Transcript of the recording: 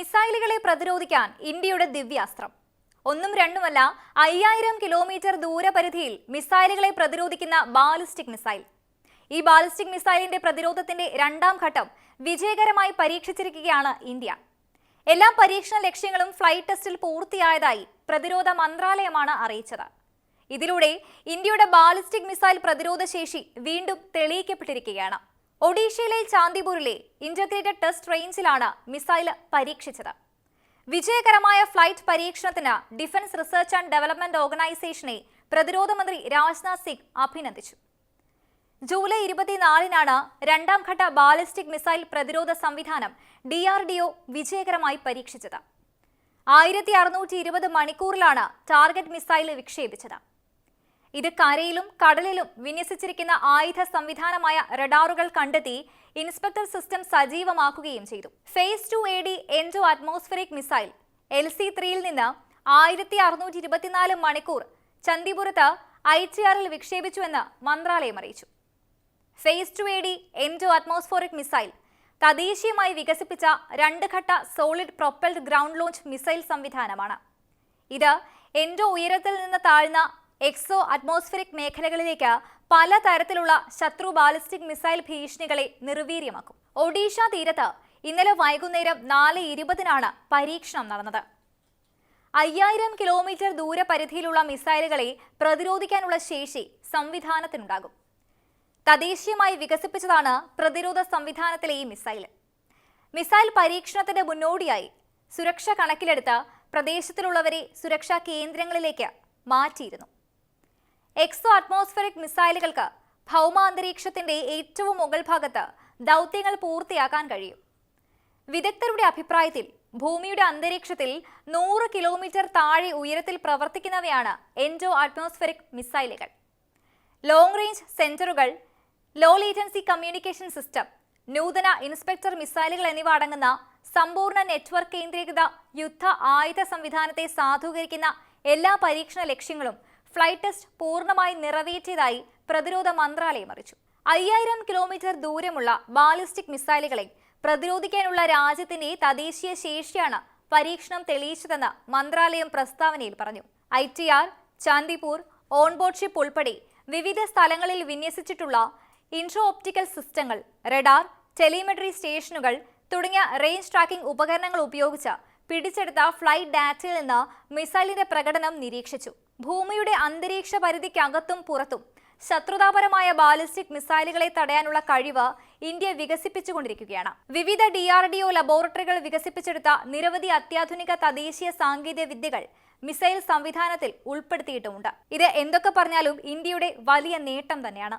മിസൈലുകളെ പ്രതിരോധിക്കാൻ ഇന്ത്യയുടെ ദിവ്യാസ്ത്രം. ഒന്നും രണ്ടുമല്ല അയ്യായിരം കിലോമീറ്റർ ദൂരപരിധിയിൽ മിസൈലുകളെ പ്രതിരോധിക്കുന്ന ബാലിസ്റ്റിക് മിസൈൽ. ഈ ബാലിസ്റ്റിക് മിസൈലിന്റെ പ്രതിരോധത്തിന്റെ രണ്ടാം ഘട്ടം വിജയകരമായി പരീക്ഷിച്ചിരിക്കുകയാണ് ഇന്ത്യ. എല്ലാ പരീക്ഷണ ലക്ഷ്യങ്ങളും ഫ്ലൈറ്റ് ടെസ്റ്റിൽ പൂർത്തിയായതായി പ്രതിരോധ മന്ത്രാലയമാണ് അറിയിച്ചത്. ഇതിലൂടെ ഇന്ത്യയുടെ ബാലിസ്റ്റിക് മിസൈൽ പ്രതിരോധ ശേഷി വീണ്ടും തെളിയിക്കപ്പെട്ടിരിക്കുകയാണ്. ഒഡീഷയിലെ ചാന്ദിപൂരിലെ ഇന്റഗ്രേറ്റഡ് ടെസ്റ്റ് റേഞ്ചിലാണ് മിസൈൽ പരീക്ഷിച്ചത്. വിജയകരമായ ഫ്ലൈറ്റ് പരീക്ഷണത്തിന് ഡിഫൻസ് റിസർച്ച് ആൻഡ് ഡെവലപ്മെന്റ് ഓർഗനൈസേഷനെ പ്രതിരോധ മന്ത്രി രാജ്നാഥ് സിംഗ് അഭിനന്ദിച്ചു. ജൂലൈ ഇരുപത്തിനാലിനാണ് രണ്ടാം ഘട്ട ബാലിസ്റ്റിക് മിസൈൽ പ്രതിരോധ സംവിധാനം ഡി ആർ ഡി ഒ വിജയകരമായി പരീക്ഷിച്ചത്. ആയിരത്തി അറുന്നൂറ്റി ഇരുപത് മണിക്കൂറിലാണ് ടാർഗറ്റ് മിസൈൽ വിക്ഷേപിച്ചത്. ഇത് കരയിലും കടലിലും വിന്യസിച്ചിരിക്കുന്ന ആയുധ സംവിധാനമായ റഡാറുകൾ കണ്ടെത്തി ഇൻസ്പെക്ടർ സിസ്റ്റം സജീവമാക്കുകയും ചെയ്തു. Phase two A D endo atmospheric missile L C ത്രീയിൽ നിന്ന് ആയിരത്തി അറുന്നൂറ്റി ഇരുപത്തിനാല് മണിക്കൂർ ചന്ദിപുരത്ത് ഐ ടി ആറിൽ വിക്ഷേപിച്ചുവെന്ന് മന്ത്രാലയം അറിയിച്ചു. Phase two A D endo atmospheric missile തദ്ദേശീയമായി വികസിപ്പിച്ച രണ്ട് ഘട്ട solid propelled ground launch missile സംവിധാനമാണ്. ഇത് എൻഡോ ഉയരത്തിൽ നിന്ന് താഴ്ന്ന എക്സോ അറ്റ്മോസ്ഫിയറിക് മേഖലകളിലേക്ക് പല തരത്തിലുള്ള ശത്രു ബാലിസ്റ്റിക് മിസൈൽ ഭീഷണികളെ നിർവീര്യമാക്കും. ഒഡീഷ തീരത്ത് ഇന്നലെ വൈകുന്നേരം നാല് ഇരുപതിനാണ് പരീക്ഷണം നടന്നത്. അയ്യായിരം കിലോമീറ്റർ ദൂരപരിധിയിലുള്ള മിസൈലുകളെ പ്രതിരോധിക്കാനുള്ള ശേഷി സംവിധാനത്തിനുണ്ടാകും. തദ്ദേശീയമായി വികസിപ്പിച്ചതാണ് പ്രതിരോധ സംവിധാനത്തിലെ ഈ മിസൈൽ മിസൈൽ പരീക്ഷണത്തിന്റെ മുന്നോടിയായി സുരക്ഷ കണക്കിലെടുത്ത് പ്രദേശത്തിലുള്ളവരെ സുരക്ഷാ കേന്ദ്രങ്ങളിലേക്ക് മാറ്റിയിരുന്നു. എക്സോ അറ്റ്മോസ്ഫിയറിക് മിസൈലുകൾക്ക് ഭൗമാന്തരീക്ഷത്തിന്റെ ഏറ്റവും മുകൾ ഭാഗത്ത് ദൗത്യങ്ങൾ പൂർത്തിയാക്കാൻ കഴിയും. വിദഗ്ധരുടെ അഭിപ്രായത്തിൽ ഭൂമിയുടെ അന്തരീക്ഷത്തിൽ നൂറ് കിലോമീറ്റർ താഴെ ഉയരത്തിൽ പ്രവർത്തിക്കുന്നവയാണ് എൻഡോ അറ്റ്മോസ്ഫെറിക് മിസൈലുകൾ. ലോങ് റേഞ്ച് സെന്ററുകൾ ലോ ലേറ്റൻസി കമ്മ്യൂണിക്കേഷൻ സിസ്റ്റം നൂതന ഇൻസ്പെക്ടർ മിസൈലുകൾ എന്നിവ അടങ്ങുന്ന സമ്പൂർണ നെറ്റ്വർക്ക് കേന്ദ്രീകൃത യുദ്ധ ആയുധ സംവിധാനത്തെ സാധൂകരിക്കുന്ന എല്ലാ പരീക്ഷണ ലക്ഷ്യങ്ങളും ഫ്ലൈറ്റ് ടെസ്റ്റ് പൂർണമായി നിറവേറ്റിയതായി പ്രതിരോധ മന്ത്രാലയം അറിയിച്ചു. അയ്യായിരം കിലോമീറ്റർ ദൂരമുള്ള ബാലിസ്റ്റിക് മിസൈലുകളെ പ്രതിരോധിക്കാനുള്ള രാജ്യത്തിന്റെ തദ്ദേശീയ ശേഷിയാണ് പരീക്ഷണം തെളിയിച്ചതെന്ന് മന്ത്രാലയം പ്രസ്താവനയിൽ പറഞ്ഞു. I T R Chandipur onboard ship ഉൾപ്പെടെ വിവിധ സ്ഥലങ്ങളിൽ വിന്യസിച്ചിട്ടുള്ള ഇൻട്രോ ഓപ്റ്റിക്കൽ സിസ്റ്റങ്ങൾ റഡാർ ടെലിമെട്രി സ്റ്റേഷനുകൾ തുടങ്ങിയ റേഞ്ച് ട്രാക്കിംഗ് ഉപകരണങ്ങൾ ഉപയോഗിച്ച് പിടിച്ചെടുത്ത ഫ്ലൈറ്റ് ഡാറ്റയിൽ നിന്ന് മിസൈലിന്റെ പ്രകടനം നിരീക്ഷിച്ചു. ഭൂമിയുടെ അന്തരീക്ഷ പരിധിക്കകത്തും പുറത്തും ശത്രുതാപരമായ ബാലിസ്റ്റിക് മിസൈലുകളെ തടയാനുള്ള കഴിവ് ഇന്ത്യ വികസിപ്പിച്ചുകൊണ്ടിരിക്കുകയാണ്. വിവിധ ഡി ആർ ഡി ഒ ലബോറട്ടറികൾ വികസിപ്പിച്ചെടുത്ത നിരവധി അത്യാധുനിക തദ്ദേശീയ സാങ്കേതിക വിദ്യകൾ മിസൈൽ സംവിധാനത്തിൽ ഉൾപ്പെടുത്തിയിട്ടുമുണ്ട്. ഇത് എന്തൊക്കെ പറഞ്ഞാലും ഇന്ത്യയുടെ വലിയ നേട്ടം തന്നെയാണ്.